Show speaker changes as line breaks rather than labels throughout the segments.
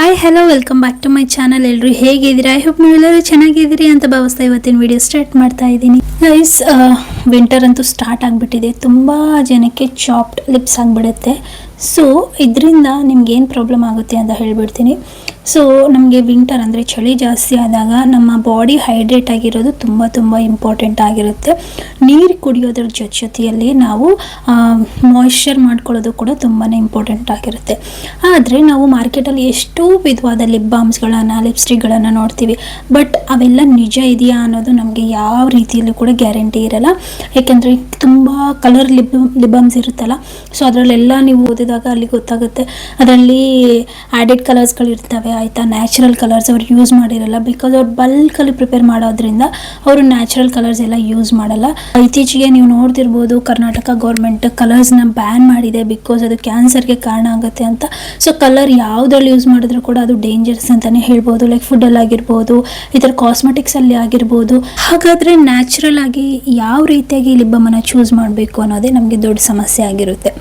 Hi hello welcome back to my channel ಎಲ್ಲರೂ ಹೇಗಿದ್ದೀರಾ? I hope ನೀವೆಲ್ಲರೂ ಚೆನ್ನಾಗಿದ್ದೀರಿ ಅಂತ ಭಾವಿಸ್ತಾ ಇವತ್ತಿನ ವಿಡಿಯೋ ಸ್ಟಾರ್ಟ್ ಮಾಡ್ತಾ ಇದ್ದೀನಿ. ಗೈಸ್ ವಿಂಟರ್ ಅಂತೂ ಸ್ಟಾರ್ಟ್ ಆಗಿಬಿಟ್ಟಿದೆ. ತುಂಬ ಜನಕ್ಕೆ ಚಾಪ್ಡ್ ಲಿಪ್ಸ್ ಆಗಿಬಿಡುತ್ತೆ. ಸೊ ಇದರಿಂದ ನಿಮ್ಗೆ ಏನು ಪ್ರಾಬ್ಲಮ್ ಆಗುತ್ತೆ ಅಂತ ಹೇಳ್ಬಿಡ್ತೀನಿ. ಸೊ ನಮಗೆ ವಿಂಟರ್ ಅಂದರೆ ಚಳಿ ಜಾಸ್ತಿ ಆದಾಗ ನಮ್ಮ ಬಾಡಿ ಹೈಡ್ರೇಟ್ ಆಗಿರೋದು ತುಂಬ ತುಂಬ ಇಂಪಾರ್ಟೆಂಟ್ ಆಗಿರುತ್ತೆ. ನೀರು ಕುಡಿಯೋದ್ರ ಜೊತೆ ಜೊತೆಯಲ್ಲಿ ನಾವು ಮಾಯ್ಶ್ಚರ್ ಮಾಡ್ಕೊಳ್ಳೋದು ಕೂಡ ತುಂಬಾ ಇಂಪಾರ್ಟೆಂಟ್ ಆಗಿರುತ್ತೆ. ಆದರೆ ನಾವು ಮಾರ್ಕೆಟಲ್ಲಿ ಎಷ್ಟೋ ವಿಧವಾದ ಲಿಪ್ ಬಾಮ್ಸ್ಗಳನ್ನು ಲಿಪ್ಸ್ಟಿಕ್ಗಳನ್ನು ನೋಡ್ತೀವಿ. ಬಟ್ ಅವೆಲ್ಲ ನಿಜ ಇದೆಯಾ ಅನ್ನೋದು ನಮಗೆ ಯಾವ ರೀತಿಯಲ್ಲೂ ಕೂಡ ಗ್ಯಾರಂಟಿ ಇರಲ್ಲ. ಯಾಕೆಂದರೆ ತುಂಬ ಕಲರ್ ಲಿಪ್ ಲಿಪ್ ಬಾಮ್ಸ್ ಇರುತ್ತಲ್ಲ ಸೊ ಅದರಲ್ಲೆಲ್ಲ ನೀವು ಓದಿದಾಗ ಅಲ್ಲಿ ಗೊತ್ತಾಗುತ್ತೆ. ಅದರಲ್ಲಿ ಆ್ಯಡೆಡ್ ಕಲರ್ಸ್ಗಳು ಇರ್ತವೆ ಆಯಿತಾ? ನ್ಯಾಚುರಲ್ ಕಲರ್ಸ್ ಅವ್ರು ಯೂಸ್ ಮಾಡಿರಲ್ಲ. ಬಿಕಾಸ್ ಅವ್ರು ಬಲ್ಕಲ್ಲಿ ಪ್ರಿಪೇರ್ ಮಾಡೋದ್ರಿಂದ ಅವರು ನ್ಯಾಚುರಲ್ ಕಲರ್ಸ್ ಎಲ್ಲ ಯೂಸ್ ಮಾಡಲ್ಲ. ಇತ್ತೀಚೆಗೆ ನೀವು ನೋಡ್ತಿರ್ಬೋದು, ಕರ್ನಾಟಕ ಗೌರ್ಮೆಂಟ್ ಕಲರ್ಸ್ನ ಬ್ಯಾನ್ ಮಾಡಿದೆ ಬಿಕಾಸ್ ಅದು ಕ್ಯಾನ್ಸರ್ಗೆ ಕಾರಣ ಆಗುತ್ತೆ ಅಂತ. ಸೊ ಕಲರ್ ಯಾವುದ್ರಲ್ಲಿ ಯೂಸ್ ಮಾಡಿದ್ರು ಕೂಡ ಅದು ಡೇಂಜರ್ಸ್ ಅಂತಲೇ ಹೇಳ್ಬೋದು. ಲೈಕ್ ಫುಡ್ಡಲ್ಲಿ ಆಗಿರ್ಬೋದು ಈ ಥರ ಕಾಸ್ಮೆಟಿಕ್ಸಲ್ಲಿ ಆಗಿರ್ಬೋದು. ಹಾಗಾದರೆ ನ್ಯಾಚುರಲ್ ಆಗಿ ಯಾವ ರೀತಿಯಾಗಿ ಲಿಬ್ಬಮನ್ನು ಚೂಸ್ ಮಾಡಬೇಕು ಅನ್ನೋದೇ ನಮಗೆ ದೊಡ್ಡ ಸಮಸ್ಯೆ ಆಗಿರುತ್ತೆ.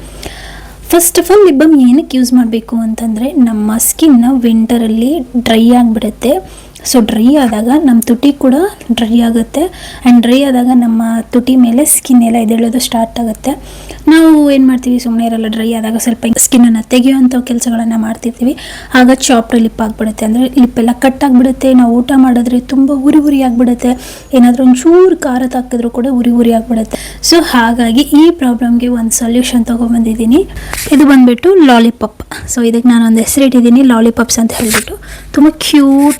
ಫಸ್ಟ್ ಆಫ್ ಆಲ್ ಲಿಬಮ್ ಏನಕ್ಕೆ ಯೂಸ್ ಮಾಡಬೇಕು ಅಂತಂದರೆ ನಮ್ಮ ಸ್ಕಿನ್ನ ವಿಂಟರಲ್ಲಿ ಡ್ರೈ ಆಗಿಬಿಡುತ್ತೆ. ಸೊ ಡ್ರೈ ಆದಾಗ ನಮ್ಮ ತುಟಿ ಕೂಡ ಡ್ರೈ ಆಗುತ್ತೆ. ಆ್ಯಂಡ್ ಡ್ರೈ ಆದಾಗ ನಮ್ಮ ತುಟಿ ಮೇಲೆ ಸ್ಕಿನ್ ಎಲ್ಲ ಎದ್ದೇಳೋದು ಸ್ಟಾರ್ಟ್ ಆಗುತ್ತೆ. ನಾವು ಏನು ಮಾಡ್ತೀವಿ ಸುಮ್ಮನೆ ಇರಲ್ಲ ಡ್ರೈ ಆದಾಗ ಸ್ವಲ್ಪ ಸ್ಕಿನ್ನನ್ನು ತೆಗೆಯುವಂಥ ಕೆಲಸಗಳನ್ನು ಮಾಡ್ತಿರ್ತೀವಿ. ಆಗ ಚಾಪ್ಡ್ ಲಿಪ್ ಆಗಿಬಿಡುತ್ತೆ. ಅಂದರೆ ಲಿಪ್ಪೆಲ್ಲ ಕಟ್ ಆಗಿಬಿಡುತ್ತೆ. ನಾವು ಊಟ ಮಾಡಿದ್ರೆ ತುಂಬ ಉರಿ ಉರಿ ಆಗಿಬಿಡುತ್ತೆ. ಏನಾದರೂ ಒಂಚೂರು ಖಾರ ತಾಕಿದ್ರು ಕೂಡ ಉರಿ ಉರಿ ಆಗಿಬಿಡುತ್ತೆ. ಸೊ ಹಾಗಾಗಿ ಈ ಪ್ರಾಬ್ಲಮ್ಗೆ ಒಂದು ಸೊಲ್ಯೂಷನ್ ತೊಗೊಬಂದಿದ್ದೀನಿ. ಇದು ಬಂದುಬಿಟ್ಟು ಲಾಲಿಪಾಪ್ ಸೊ ಇದಕ್ಕೆ ನಾನು ಒಂದು ಹೆಸರಿಟ್ಟಿದ್ದೀನಿ ಲಾಲಿಪಾಪ್ಸ್ ಅಂತ ಹೇಳಿಬಿಟ್ಟು. ತುಂಬ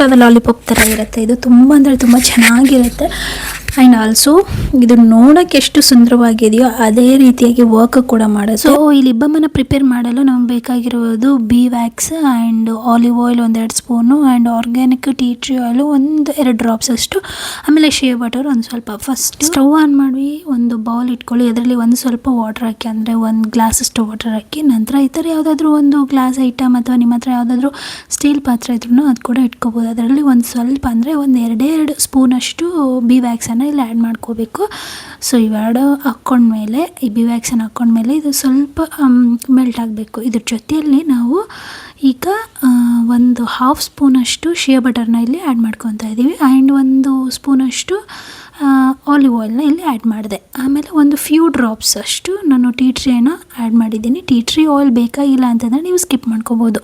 ಆದ ಲಾಲಿಪಾಪ್ ಥರ ಇರುತ್ತೆ. ಇದು ತುಂಬ ಅಂದರೆ ತುಂಬ ಚೆನ್ನಾಗಿರುತ್ತೆ. ಆ್ಯಂಡ್ ಆಲ್ಸೋ ಇದು ನೋಡೋಕ್ಕೆ ಎಷ್ಟು ಸುಂದರವಾಗಿದೆಯೋ ಅದೇ ರೀತಿಯಾಗಿ ವರ್ಕ್ ಕೂಡ ಮಾಡೋದು. ಸೊ ಇಲ್ಲಿ ಲಿಬ್ಬಮನ್ನು ಪ್ರಿಪೇರ್ ಮಾಡಲು ನಮ್ಗೆ ಬೇಕಾಗಿರೋದು bee wax and olive oil ಒಂದೆರಡು spoon and organic tea tree oil ಒಂದು ಎರಡು ಡ್ರಾಪ್ಸ್ ಅಷ್ಟು. ಆಮೇಲೆ ಶೇ ಬಟರ್ ಒಂದು ಸ್ವಲ್ಪ. ಫಸ್ಟ್ ಸ್ಟವ್ ಆನ್ ಮಾಡಿ ಒಂದು ಬೌಲ್ ಇಟ್ಕೊಳ್ಳಿ. ಅದರಲ್ಲಿ ಒಂದು ಸ್ವಲ್ಪ ವಾಟರ್ ಹಾಕಿ, ಅಂದರೆ ಒಂದು ಗ್ಲಾಸ್ ಅಷ್ಟು ವಾಟರ್ ಹಾಕಿ. ನಂತರ ಈ ಥರ ಯಾವುದಾದ್ರೂ ಒಂದು ಗ್ಲಾಸ್ ಐಟಮ್ ಅಥವಾ ನಿಮ್ಮ ಹತ್ರ ಯಾವುದಾದ್ರೂ ಸ್ಟೀಲ್ ಪಾತ್ರೆ ಇದ್ರೂ ಅದು ಕೂಡ ಇಟ್ಕೋಬೋದು. ಅದರಲ್ಲಿ ಒಂದು ಸ್ವಲ್ಪ, ಅಂದರೆ ಒಂದು ಎರಡೇ ಎರಡು ಸ್ಪೂನಷ್ಟು ಬಿ ವ್ಯಾಕ್ಸನ್ನು ಇಲ್ಲಿ ಆ್ಯಡ್ ಮಾಡ್ಕೋಬೇಕು. ಸೊ ಇವೆರಡು ಹಾಕ್ಕೊಂಡ್ಮೇಲೆ ಈ ಬಿ ವ್ಯಾಕ್ಸಿನ್ ಹಾಕ್ಕೊಂಡ್ಮೇಲೆ ಇದು ಸ್ವಲ್ಪ ಮೆಲ್ಟ್ ಆಗಬೇಕು. ಇದ್ರ ಜೊತೆಯಲ್ಲಿ ನಾವು ಈಗ ಒಂದು ಹಾಫ್ ಸ್ಪೂನಷ್ಟು ಶಿಯಾ ಬಟರ್ನ ಇಲ್ಲಿ ಆ್ಯಡ್ ಮಾಡ್ಕೊತಾ ಇದ್ದೀವಿ ಆ್ಯಂಡ್ ಒಂದು ಸ್ಪೂನಷ್ಟು ಆಲಿವ್ ಆಯಿಲ್ನ ಇಲ್ಲಿ ಆ್ಯಡ್ ಮಾಡಿದೆ. ಆಮೇಲೆ ಒಂದು ಫ್ಯೂ ಡ್ರಾಪ್ಸ್ ಅಷ್ಟು ನಾನು ಟೀ ಟ್ರೀನ ಆ್ಯಡ್ ಮಾಡಿದ್ದೀನಿ. ಟೀ ಟ್ರೀ ಆಯಿಲ್ ಬೇಕಾಗಿಲ್ಲ ಅಂತಂದರೆ ನೀವು ಸ್ಕಿಪ್ ಮಾಡ್ಕೋಬೋದು.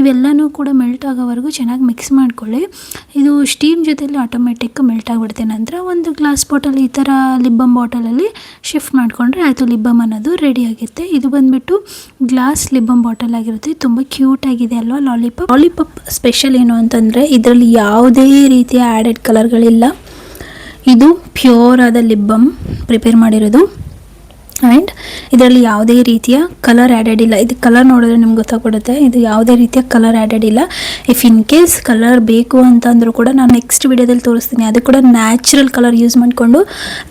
ಇವೆಲ್ಲನೂ ಕೂಡ ಮೆಲ್ಟ್ ಆಗೋವರೆಗೂ ಚೆನ್ನಾಗಿ ಮಿಕ್ಸ್ ಮಾಡ್ಕೊಳ್ಳಿ. ಇದು ಸ್ಟೀಮ್ ಜೊತೆಯಲ್ಲಿ ಆಟೋಮೆಟಿಕ್ ಮೆಲ್ಟ್ ಆಗಿಬಿಡುತ್ತೆ. ನಂತರ ಒಂದು ಗ್ಲಾಸ್ ಬಾಟಲ್ ಈ ಥರ ಲಿಬ್ಬಮ್ ಬಾಟಲಲ್ಲಿ ಶಿಫ್ಟ್ ಮಾಡಿಕೊಂಡ್ರೆ ಆಯಿತು ಲಿಬ್ಬಮ್ ಅನ್ನೋದು ರೆಡಿ ಆಗುತ್ತೆ ಇದು ಬಂದುಬಿಟ್ಟು ಗ್ಲಾಸ್ ಲಿಬ್ಬಮ್ ಬಾಟಲ್ ಆಗಿರುತ್ತೆ. ತುಂಬ ಕ್ಯೂಟ್ ಆಗಿದೆ ಅಲ್ವಾ ಲಾಲಿಪಾಪ್ ಲಾಲಿಪಾಪ್ ಸ್ಪೆಷಲ್ ಏನು ಅಂತಂದರೆ ಇದರಲ್ಲಿ ಯಾವುದೇ ರೀತಿಯ ಆ್ಯಡೆಡ್ ಕಲರ್ಗಳಿಲ್ಲ ಇದು ಪ್ಯೂರ್ ಆದ ಲಿಬ್ಬಮ್ ಪ್ರಿಪೇರ್ ಮಾಡಿರೋದು. ಆ್ಯಂಡ್ ಇದರಲ್ಲಿ ಯಾವುದೇ ರೀತಿಯ ಕಲರ್ ಆ್ಯಡೆಡ್ ಇಲ್ಲ. ಇದು ಕಲರ್ ನೋಡಿದ್ರೆ ನಿಮ್ಗೆ ಗೊತ್ತಾಗ್ಬಿಡುತ್ತೆ. ಇದು ಯಾವುದೇ ರೀತಿಯ ಕಲರ್ ಆ್ಯಡೆಡ್ ಇಲ್ಲ. ಇಫ್ ಇನ್ ಕೇಸ್ ಕಲರ್ ಬೇಕು ಅಂತಂದರೂ ಕೂಡ ನಾನು ನೆಕ್ಸ್ಟ್ ವಿಡಿಯೋದಲ್ಲಿ ತೋರಿಸ್ತೀನಿ. ಅದು ಕೂಡ ನ್ಯಾಚುರಲ್ ಕಲರ್ ಯೂಸ್ ಮಾಡಿಕೊಂಡು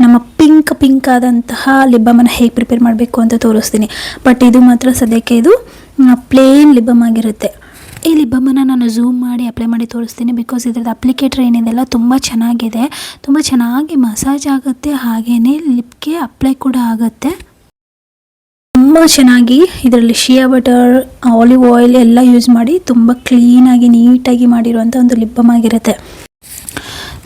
ನಮ್ಮ ಪಿಂಕ್ ಪಿಂಕ್ ಆದಂತಹ ಲಿಬ್ಬಮನ್ನು ಹೇಗೆ ಪ್ರಿಪೇರ್ ಮಾಡಬೇಕು ಅಂತ ತೋರಿಸ್ತೀನಿ. ಬಟ್ ಇದು ಮಾತ್ರ ಸದ್ಯಕ್ಕೆ ಇದು ಪ್ಲೇನ್ ಲಿಬ್ಬಮ್ ಆಗಿರುತ್ತೆ. ಈ ಲಿಬ್ಬಮನ್ನು ನಾನು ಝೂಮ್ ಮಾಡಿ ಅಪ್ಲೈ ಮಾಡಿ ತೋರಿಸ್ತೀನಿ ಬಿಕಾಸ್ ಇದ್ರದ್ದು ಅಪ್ಲಿಕೇಟರ್ ಏನಿದೆಲ್ಲ ತುಂಬ ಚೆನ್ನಾಗಿದೆ. ತುಂಬ ಚೆನ್ನಾಗಿ ಮಸಾಜ್ ಆಗುತ್ತೆ ಹಾಗೆಯೇ ಲಿಪ್ಗೆ ಅಪ್ಲೈ ಕೂಡ ಆಗುತ್ತೆ. ತುಂಬ ಚೆನ್ನಾಗಿ ಇದರಲ್ಲಿ ಶಿಯಾ ಬಟರ್ ಆಲಿವ್ ಆಯಿಲ್ ಎಲ್ಲ ಯೂಸ್ ಮಾಡಿ ತುಂಬ ಕ್ಲೀನಾಗಿ ನೀಟಾಗಿ ಮಾಡಿರುವಂಥ ಒಂದು ಲಿಬ್ಬಮ್ ಆಗಿರುತ್ತೆ.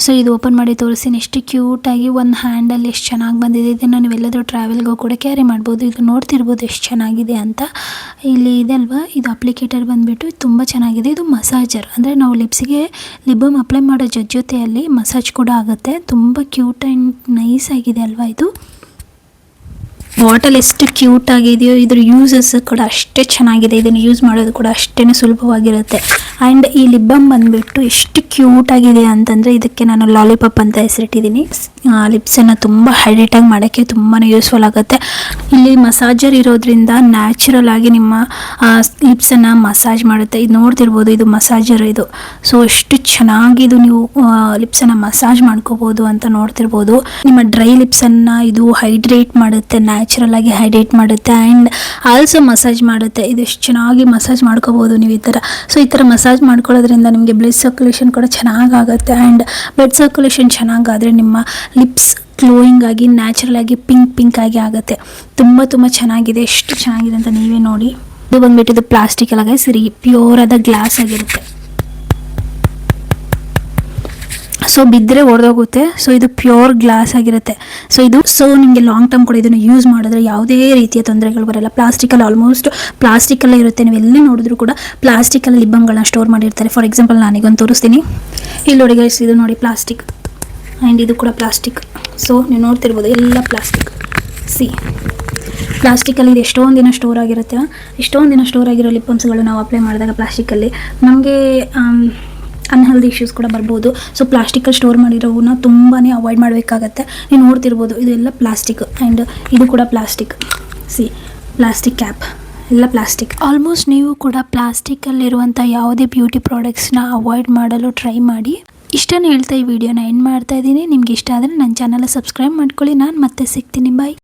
ಸೊ ಇದು ಓಪನ್ ಮಾಡಿ ತೋರಿಸ್ತೀನಿ. ಎಷ್ಟು ಕ್ಯೂಟಾಗಿ ಒಂದು ಹ್ಯಾಂಡಲ್ಲಿ ಎಷ್ಟು ಚೆನ್ನಾಗಿ ಬಂದಿದೆ. ಇದನ್ನು ನೀವೆಲ್ಲಾದರೂ ಟ್ರಾವೆಲ್ಗೂ ಕೂಡ ಕ್ಯಾರಿ ಮಾಡ್ಬೋದು. ಇದು ನೋಡ್ತಿರ್ಬೋದು ಎಷ್ಟು ಚೆನ್ನಾಗಿದೆ ಅಂತ. ಇಲ್ಲಿ ಇದೆ ಅಲ್ವಾ? ಇದು ಅಪ್ಲಿಕೇಟರ್ ಬಂದುಬಿಟ್ಟು ತುಂಬ ಚೆನ್ನಾಗಿದೆ. ಇದು ಮಸಾಜರ್ ಅಂದರೆ ನಾವು ಲಿಪ್ಸಿಗೆ ಲಿಬಮ್ ಅಪ್ಲೈ ಮಾಡೋ ಜೊತೆ ಜೊತೆಯಲ್ಲಿ ಮಸಾಜ್ ಕೂಡ ಆಗುತ್ತೆ. ತುಂಬ ಕ್ಯೂಟ್ ಆ್ಯಂಡ್ ನೈಸ್ ಆಗಿದೆ ಅಲ್ವಾ ಇದು? ಬಾಟಲ್ ಎಷ್ಟು ಕ್ಯೂಟ್ ಆಗಿದೆಯೋ, ಇದ್ರ ಯೂಸಸ್ ಕೂಡ ಅಷ್ಟೇ ಚೆನ್ನಾಗಿದೆ. ಇದನ್ನು ಯೂಸ್ ಮಾಡೋದು ಕೂಡ ಅಷ್ಟೇ ಸುಲಭವಾಗಿರುತ್ತೆ. ಆ್ಯಂಡ್ ಈ ಲಿಬ್ಬಮ್ ಬಂದುಬಿಟ್ಟು ಎಷ್ಟು ಕ್ಯೂಟ್ ಆಗಿದೆ ಅಂತಂದರೆ ಇದಕ್ಕೆ ನಾನು ಲಾಲಿಪಾಪ್ ಅಂತ ಹೆಸರಿಟ್ಟಿದ್ದೀನಿ. ಲಿಪ್ಸನ್ನು ತುಂಬ ಹೈಡ್ರೇಟಾಗಿ ಮಾಡೋಕ್ಕೆ ತುಂಬಾ ಯೂಸ್ಫುಲ್ ಆಗುತ್ತೆ. ಇಲ್ಲಿ ಮಸಾಜರ್ ಇರೋದ್ರಿಂದ ನ್ಯಾಚುರಲ್ ಆಗಿ ನಿಮ್ಮ ಲಿಪ್ಸ್ ಅನ್ನ ಮಸಾಜ್ ಮಾಡುತ್ತೆ. ಇದು ನೋಡ್ತಿರ್ಬೋದು, ಇದು ಮಸಾಜರ್ ಇದು. ಸೊ ಎಷ್ಟು ಚೆನ್ನಾಗಿ ಇದು ನೀವು ಅನ್ನ ಮಸಾಜ್ ಮಾಡ್ಕೋಬಹುದು ಅಂತ ನೋಡ್ತಿರ್ಬೋದು. ನಿಮ್ಮ ಡ್ರೈ ಲಿಪ್ಸ್ ಅನ್ನ ಇದು ಹೈಡ್ರೇಟ್ ಮಾಡುತ್ತೆ, ನ್ಯಾಚುರಲ್ ಆಗಿ ಹೈಡ್ರೇಟ್ ಮಾಡುತ್ತೆ. ಅಂಡ್ ಆಲ್ಸೋ ಮಸಾಜ್ ಮಾಡುತ್ತೆ. ಇದು ಎಷ್ಟು ಚೆನ್ನಾಗಿ ಮಸಾಜ್ ಮಾಡ್ಕೋಬಹುದು ನೀವು ಈ ತರ ಸೊ ಈ ತರ ಮಸಾಜ್ ಮಾಡ್ಕೊಳ್ಳೋದ್ರಿಂದ ನಿಮಗೆ ಬ್ಲಡ್ ಸರ್ಕ್ಯುಲೇಷನ್ ಕೂಡ ಚೆನ್ನಾಗಾಗುತ್ತೆ ಅಂಡ್ ಬ್ಲಡ್ ಸರ್ಕ್ಯುಲೇಷನ್ ಚೆನ್ನಾಗಾದ್ರೆ ನಿಮ್ಮ ಲಿಪ್ಸ್ ಗ್ಲೋಯಿಂಗ್ ಆಗಿ ನ್ಯಾಚುರಲ್ ಆಗಿ ಪಿಂಕ್ ಪಿಂಕ್ ಆಗಿ ಆಗುತ್ತೆ. ತುಂಬ ತುಂಬ ಚೆನ್ನಾಗಿದೆ. ಎಷ್ಟು ಚೆನ್ನಾಗಿದೆ ಅಂತ ನೀವೇ ನೋಡಿ. ಇದು ಬಂದ್ಬಿಟ್ಟು ಪ್ಲಾಸ್ಟಿಕ್ ಅಲ್ಲ ಸರಿ ಪ್ಯೂರ್ ಆದ ಗ್ಲಾಸ್ ಆಗಿರುತ್ತೆ. ಸೊ ಬಿದ್ದರೆ ಒಡೆದೋಗುತ್ತೆ. ಸೊ ಇದು ಪ್ಯೂರ್ ಗ್ಲಾಸ್ ಆಗಿರುತ್ತೆ. ಸೊ ಇದು ಸೊ ನಿಮಗೆ ಲಾಂಗ್ ಟರ್ಮ್ ಕೂಡ ಇದನ್ನು ಯೂಸ್ ಮಾಡಿದ್ರೆ ಯಾವುದೇ ರೀತಿಯ ತೊಂದರೆಗಳು ಬರಲ್ಲ. ಪ್ಲಾಸ್ಟಿಕಲ್ಲಿ ಆಲ್ಮೋಸ್ಟ್ ಪ್ಲಾಸ್ಟಿಕಲ್ಲೇ ಇರುತ್ತೆ. ನೀವು ಎಲ್ಲಿ ನೋಡಿದ್ರು ಕೂಡ ಪ್ಲಾಸ್ಟಿಕಲ್ಲಿ ಲಿಬ್ಬಂಗಳನ್ನ ಸ್ಟೋರ್ ಮಾಡಿರ್ತಾರೆ. ಫಾರ್ ಎಕ್ಸಾಂಪಲ್ ನಾನೀಗೊಂದು ತೋರಿಸ್ತೀನಿ. ಇಲ್ಲಿ ನೋಡಿ ಗೈಸ್ ಇದು ನೋಡಿ ಪ್ಲಾಸ್ಟಿಕ್ ಆ್ಯಂಡ್ ಇದು ಕೂಡ ಪ್ಲಾಸ್ಟಿಕ್ ಸೊ ನೀವು ನೋಡ್ತಿರ್ಬೋದು ಎಲ್ಲ ಪ್ಲಾಸ್ಟಿಕ್ ಸಿ ಪ್ಲಾಸ್ಟಿಕಲ್ಲಿ ಇದು ಎಷ್ಟೊಂದು ದಿನ ಸ್ಟೋರ್ ಆಗಿರುತ್ತೆ. ಎಷ್ಟೊಂದು ದಿನ ಸ್ಟೋರ್ ಆಗಿರೋ ಲಿಪ್ ನಾವು ಅಪ್ಲೈ ಮಾಡಿದಾಗ ಪ್ಲಾಸ್ಟಿಕಲ್ಲಿ ನಮಗೆ ಅನ್ಹೆಲ್ದಿ ಇಶ್ಯೂಸ್ ಕೂಡ ಬರ್ಬೋದು. ಸೊ ಪ್ಲಾಸ್ಟಿಕಲ್ಲಿ ಸ್ಟೋರ್ ಮಾಡಿರೋವನ್ನ ತುಂಬಾ ಅವಾಯ್ಡ್ ಮಾಡಬೇಕಾಗತ್ತೆ. ನೀವು ನೋಡ್ತಿರ್ಬೋದು ಇದೆಲ್ಲ ಪ್ಲಾಸ್ಟಿಕ್ ಆ್ಯಂಡ್ ಇದು ಕೂಡ ಪ್ಲಾಸ್ಟಿಕ್ ಸಿ ಪ್ಲಾಸ್ಟಿಕ್ ಕ್ಯಾಪ್ ಎಲ್ಲ ಪ್ಲಾಸ್ಟಿಕ್ ಆಲ್ಮೋಸ್ಟ್ ನೀವು ಕೂಡ ಪ್ಲಾಸ್ಟಿಕಲ್ಲಿರುವಂಥ ಯಾವುದೇ ಬ್ಯೂಟಿ ಪ್ರಾಡಕ್ಟ್ಸ್ನ ಅವಾಯ್ಡ್ ಮಾಡಲು ಟ್ರೈ ಮಾಡಿ. ಇಷ್ಟನ್ನು ಹೇಳ್ತಾ ಈ ವಿಡಿಯೋನ ಎಂಡ್ ಮಾಡ್ತಾ ಇದ್ದೀನಿ. ನಿಮ್ಗೆ ಇಷ್ಟ ಆದರೆ ನನ್ನ ಚಾನಲ್ ಸಬ್ಸ್ಕ್ರೈಬ್ ಮಾಡ್ಕೊಳ್ಳಿ. ನಾನು ಮತ್ತೆ ಸಿಗ್ತೀನಿ. ಬಾಯ್